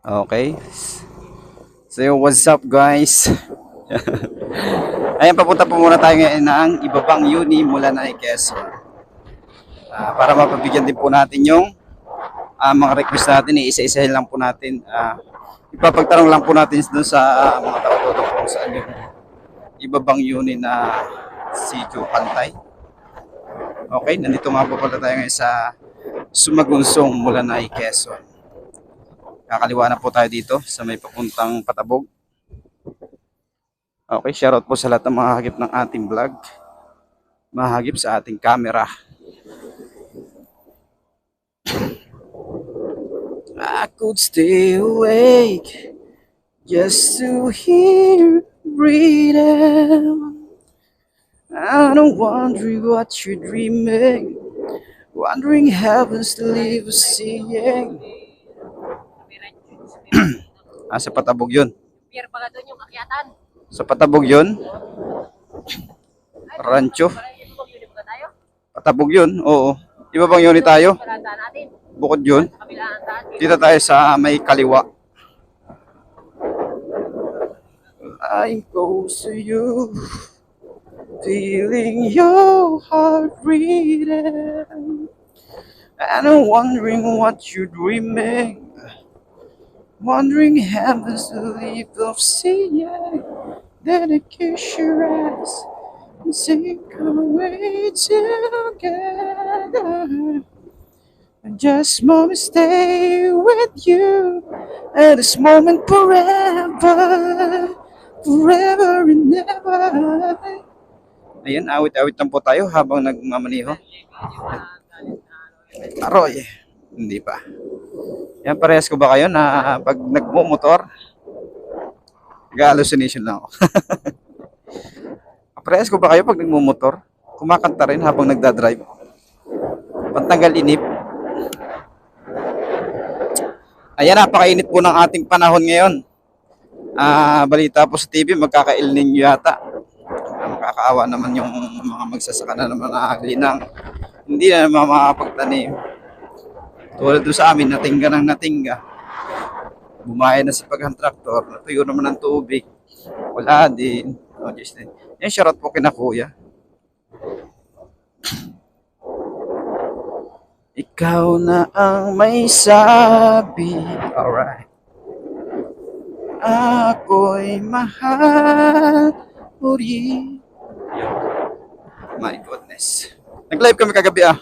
Okay. So, what's up guys? Ayan, papunta po muna tayo ngayon ng ibabang uni mula na Quezon. Ah, para mapabigyan din po natin yung ah, mga request natin, isa-isahin lang po natin. Ah, ipapagtanong lang po natin dun sa ah, mga tao-todo kung saan yung ibabang uni na si Joe Pantay. Okay, nandito nga po pala tayo ngayon sa Sumagunsong mula na Quezon. Kakaliwa na po tayo dito sa may papuntang Patabog. Okay, shoutout po sa lahat ng mga hagip ng ating vlog. Mahagip sa ating camera. I could stay awake just to hear breathing. I don't wonder what you're dreaming, wondering heavens to leave seeing. Ah, sa Patabog yun. Pier pa doon yung akyatan. Sa Patabog yun. Rancho. Patabog yun, oo. Iba bang unit tayo? Bukod yun. Dito tayo sa may kaliwa. I'm close to you. Feeling your heart beating. And I'm wondering what you're dreaming. Wondering heavens to leave of seeing. Then I kiss your eyes and sink away together. I just to stay with you at this moment forever, forever and ever. Ayan, awit-awit lang po tayo habang nagmamaniho. Aroy, hindi pa. Yan, parehas ko ba kayo na pag nagmumotor, nag-hallucination lang ako. parehas ko ba kayo pag nagmumotor? Kumakanta rin habang nagdadrive. Pantanggal inip. Ayan, napakainit po ng ating panahon ngayon. Ah, balita po sa TV, magkaka-El Nino yata. Ah, Makakaawa naman yung mga magsasaka na naman na. Hindi na naman makakapagtanim. Tulad doon sa amin, natingga ng natingga. Bumahay na si paghang natuyo naman ng tubig. Wala din. Oh, just din. Yan, shoutout po kina kuya. Ikaw na ang may sabi. Alright. Ako'y mahal rin. My goodness. Nag-live kami kagabi ah.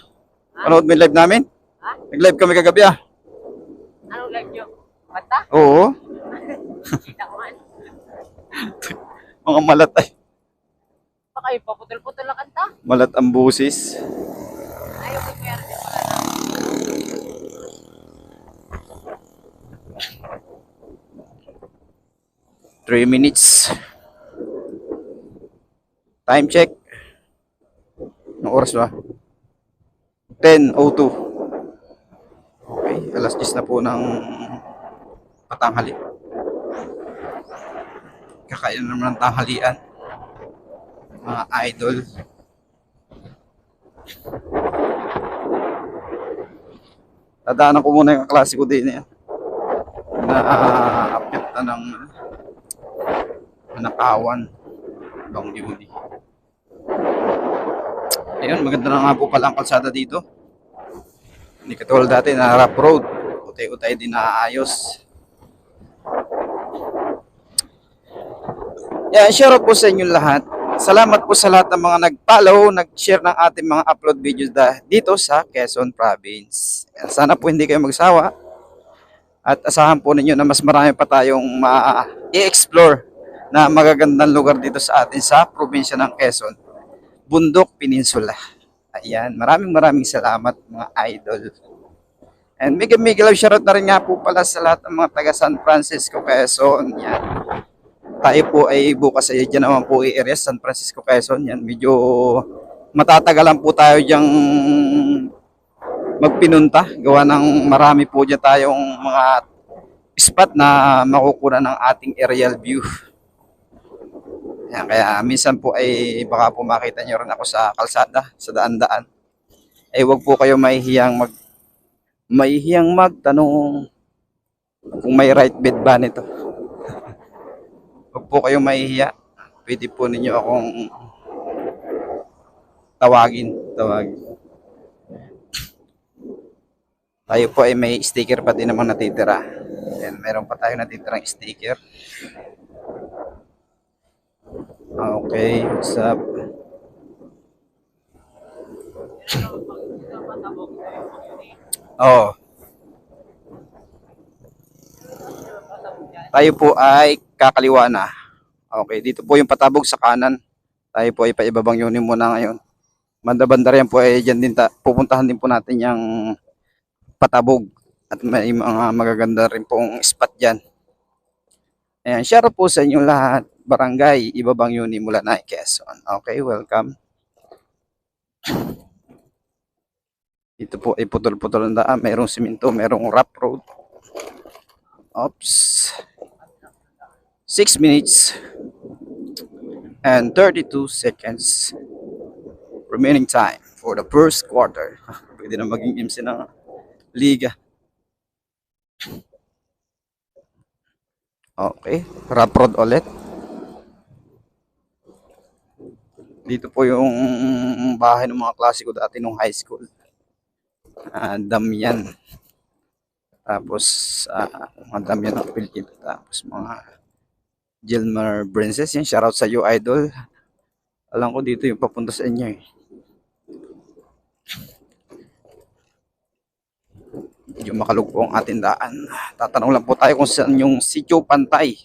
Panood mo yung live namin? Nag-live kami kagabi ah. Anong live nyo? Kanta? Oo. Mga malat ay. Pa kayo, paputol-putol na kanta. Malat ang busis. Ayaw ko meron din pala. Three minutes. Time check. Anong oras ba? 10.02. Alas 10 na po ng patanghali. Kakain na naman ng tanghalian. Mga idol. Tadaanan ko muna yung klase ko din yan. Na uh, na ng nakawan bang Yuli. Ayun, maganda na nga po pala ang kalsada dito. Hindi katulad dati na rough road. Utay-utay din naaayos. Yan, share out po sa inyo lahat. Salamat po sa lahat ng mga nag-follow, nag-share ng ating mga upload videos dito sa Quezon Province. Sana po hindi kayo magsawa. At asahan po ninyo na mas marami pa tayong ma-explore na magagandang lugar dito sa atin sa probinsya ng Quezon, Bundok Peninsula. Ayan, maraming maraming salamat mga idol. And mega mega love shoutout na rin nga po pala sa lahat ng mga taga San Francisco, Quezon. Yan. Tayo po ay bukas ay dyan naman po i-area San Francisco, Quezon. Yan, medyo matatagalan po tayo diyang magpinunta. Gawa ng marami po dyan tayong mga spot na makukuha ng ating aerial view. Yan, kaya minsan po ay baka po makita nyo rin ako sa kalsada, sa daan-daan. Ay wag po kayo mahihiyang mag mahihiyang magtanong Kung may right bed ba nito. Huwag po kayong mahihiya. Pwede po ninyo akong tawagin. Tawagin. Tayo po ay may sticker pa din naman natitira. Ayan, meron pa tayo natitirang sticker. Okay, what's up? Oh. Tayo po ay kakaliwa na. Okay, dito po yung patabog sa kanan. Tayo po ay paibabang yun muna ngayon. Banda-banda rin po ay dyan din ta- pupuntahan din po natin yung patabog. At may mga magaganda rin pong spot dyan. Ayan, out po sa inyo lahat. Barangay, Ibabang Yuni mula na Quezon. Okay, welcome. Ito po ay putol-putol ang daan. Merong siminto, merong rough road. Oops. 6 minutes and 32 seconds remaining time for the first quarter. Pwede na maging MC ng liga. Okay, rough road ulit. Dito po yung bahay ng mga klase ko dati nung high school. Ah, Damian. Tapos, ah, mga Damian ng Pilipino. Tapos, mga Gilmar Princess. Yan, shoutout sa iyo, idol. Alam ko dito yung papunta sa inyo eh. Medyo makalug po ang ating daan. Tatanong lang po tayo kung saan yung Sitio Pantay.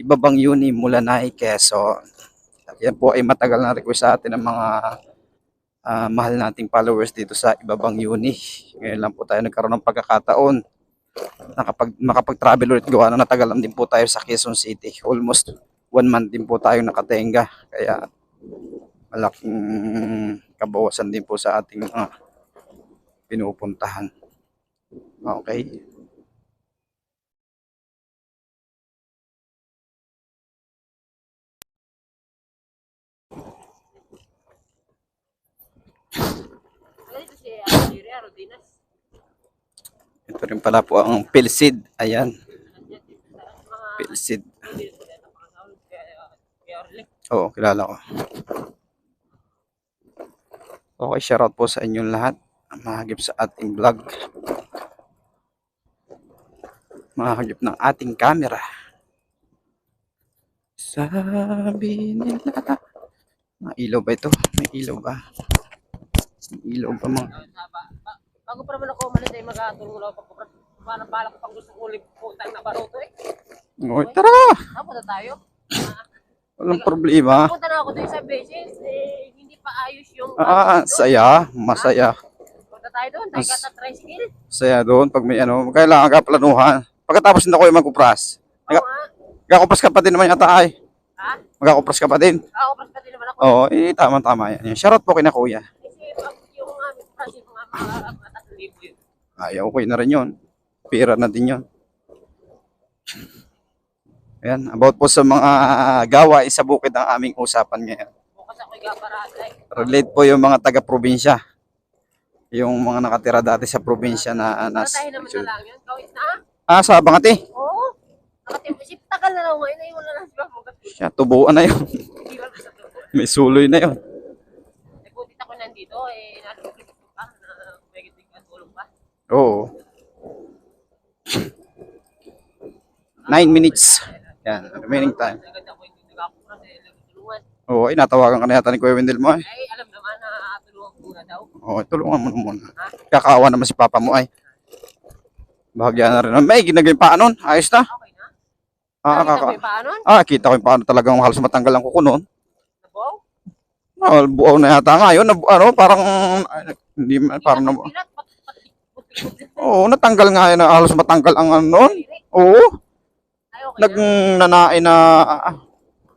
Ibabang Yuni, Mulanay, Quezon. Yan po ay matagal na request sa atin ng mga ah, mahal nating followers dito sa Ibabang Yuni. Ngayon lang po tayo nagkaroon ng pagkakataon nakapag, makapag-travel ulit gawa na natagal din po tayo sa Quezon City. Almost one month din po tayo nakatenga. Kaya malaking kabawasan din po sa ating mga pinupuntahan. Okay. Arodinas? Ito rin pala po ang Pilsid. Ayan, Pilsid. Oo, kilala ko. Okay, shoutout po sa inyong lahat. Mahagip sa ating vlog. Mahagip ng ating camera. Sabi nila. May ilaw ba ito? May ilaw ba? May ilaw ba mga? Sa ba- ba- Bago pa naman ako umalis ay mag-atulong lang ako pag para bala ko pang gusto ulit putang na baruto eh. Okay, tara! Tapos na tayo. Walang problema. Punta na ako doon sa basis eh hindi pa ayos yung Ah, saya. Masaya. Punta tayo doon, tayo Mas- kata tricycle. Saya doon pag may ano. Kailangan ka planuhan. Pagkatapos na ko yung magkupras. Oo nga. Magkakupras ka pa din naman yata ay. Ha? Magkakupras ka pa din. Ah, opras pa din naman ako. Oo, eh, tama-tama yan. Shoutout po kina kuya. Kasi yung aming price yung mga Ay, okay na rin yun. Pira na din yun. Ayan, about po sa mga gawain sa bukid ang aming usapan ngayon. Eh. Relate po yung mga taga-probinsya. Yung mga nakatira dati sa probinsya na nas... Natahin naman na lang yun. Kawit na. Ah, sa Bangati. Oo. Nakatimpo. Tagal na lang ngayon. Ay, wala na siya. Bukas. Siya, tubuan na yun. May suloy na yun. Nagbutit ako nandito. Eh, ko pa. Na tulong pa. Oo. Nine minutes. Yan, remaining time. Hindi. Oo, ay, natawagan ka na yata ni Kuya Wendel mo ay. Ay, alam naman na tulungan ko na daw. Oo, tulungan mo na muna. Kakaawa naman si Papa mo ay. Bahagya na rin. May ginagay pa nun. Ayos na. Okay na. Ah, Nakita ko kaka yung ah, kita ko yung paano talagang halos matanggal ang kuko nun. Nabaw? Ah, na yata nga yun. Nab- ano, parang, ay, hindi, parang, na, oo, natanggal nga yun. Halos matanggal ang ano. Ay, Oo, okay nag na. na ah,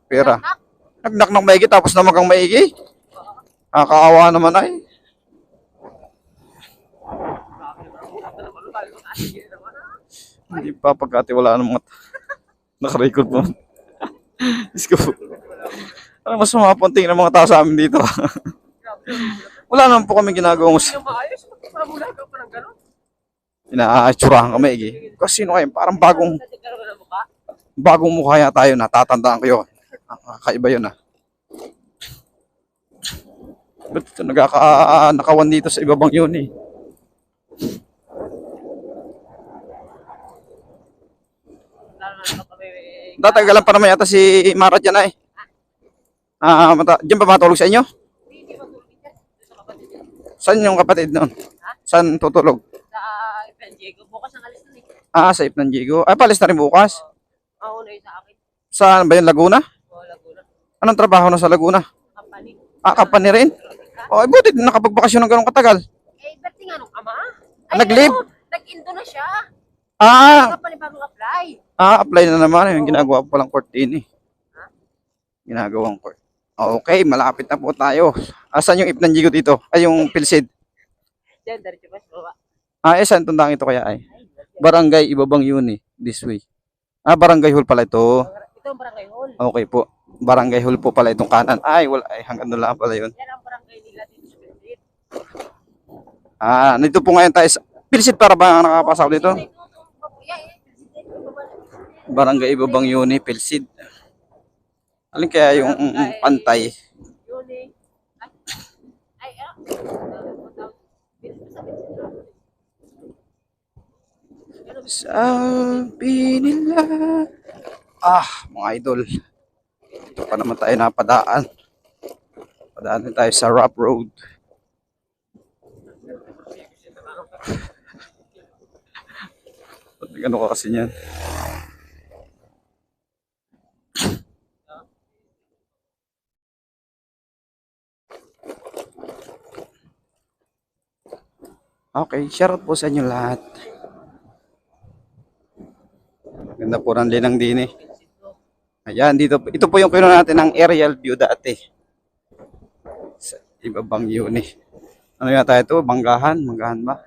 pera. Nak, Nagnak ng maigi tapos naman kang maigi. Nakakaawa naman ay. Hindi pa pagkatiwalaan ng mga nakarecord mo. Diyos ko. Ano mas mapunting ng mga tao sa amin dito. Wala naman po kami ginagawang Yung maayos, mamula ka pa ng gano'n. Inaasurahan kami. Eh. Kasi sino kayo? Parang bagong bagong mukha yata tayo. Natatandaan ko yun. Ah, Kakaiba yun ah. Ba't ito nagkaka, nakawan dito sa ibabang yun eh? Eh, Tatagalan pa naman yata si Mara dyan ay. Ah, mata, dyan ba matulog sa inyo? Saan yung kapatid noon? Saan tutulog? Diego. Bukas ang alis nun eh. Ah, sa Ipnan Diego. Ay, palis na rin bukas. Mauna yun sa akin. Saan ba yun? Laguna? O Laguna. Anong trabaho na sa Laguna? Company. Ah, company rin? O, ay, buti nakapagbakasyon ng ganong katagal. Eh, ba't nga nung ama? Nag-leave? ano, Nag-indo na siya. Ah, Saka panibagong apply. ah, apply na naman. Yung ginagawa pa lang court din eh. Ginagawang court. Okay, malapit na po tayo. Asan yung Ipnan Diego dito? Ay, yung Pilsid. Diyan, diretso ba? Sa baba. Ah, eh, saan tundang ito kaya ay? Barangay Ibabang Yuni, this way. Ah, Barangay Hall pala ito. Ito ang barangay hall. Okay po. Barangay Hall po pala itong kanan. Ay, wala. Ay, hanggang doon lang pala yun. Yan ang barangay nila dito sa. Ah, nandito po ngayon tayo sa... Pilsid para ba nakapasok dito? Eh. Barangay Ibabang Yuni, Pilsid. Alin kaya yung mm, mm, pantay? Yun eh. Ay, ay, ah. Pilit sa Pilit. Sabi nila... Ah, mga idol. Ito pa naman tayo napadaan. Padaan din tayo sa rough road. Ano ka kasi niyan? Okay, shoutout po sa inyo lahat. Ganda po ng linang din eh. Ayan, dito, ito po yung kinuha natin ng aerial view dati. Sa ibabang yun eh. Ano yata ito? Banggahan? Manggahan ba?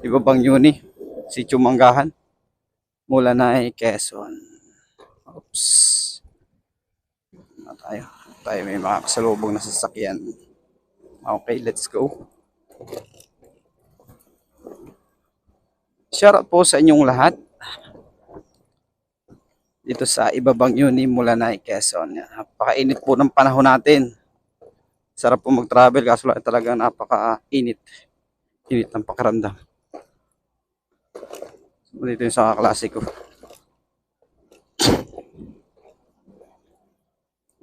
Ibabang yun eh. Sitio Manggahan. Mula na ay Quezon. Oops. Ano tayo? Tayo may mga kasalubong na sasakyan. Okay, let's go. Shoutout po sa inyong lahat dito sa Ibabang Yuni mula na Quezon. Napakainit po ng panahon natin. Sarap po mag-travel kaso lang talaga napaka-init. Init ng pakiramdam. Dito yung sa kaklase ko.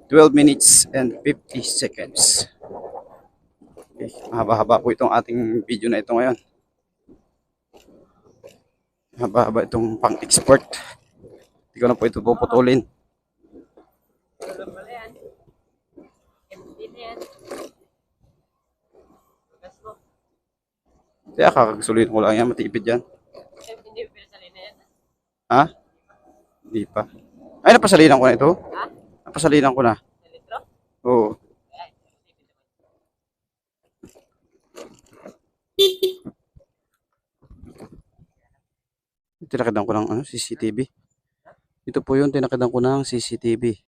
12 minutes and 50 seconds. Okay, mahaba-haba po itong ating video na ito ngayon. Mahaba-haba itong pang-export. Hindi ko na po ito puputulin. Mo. Kaya kakagsulitin ko lang yan, matipid yan. Hindi mo pinasalin na yan. Ha? Hindi pa. Ay, napasalinan ko na ito. Ha? Napasalinan ko na. Sa litro? Oo. Tinakidan ko ng ano, CCTV. Ito po yung tinakidan ko ng CCTV.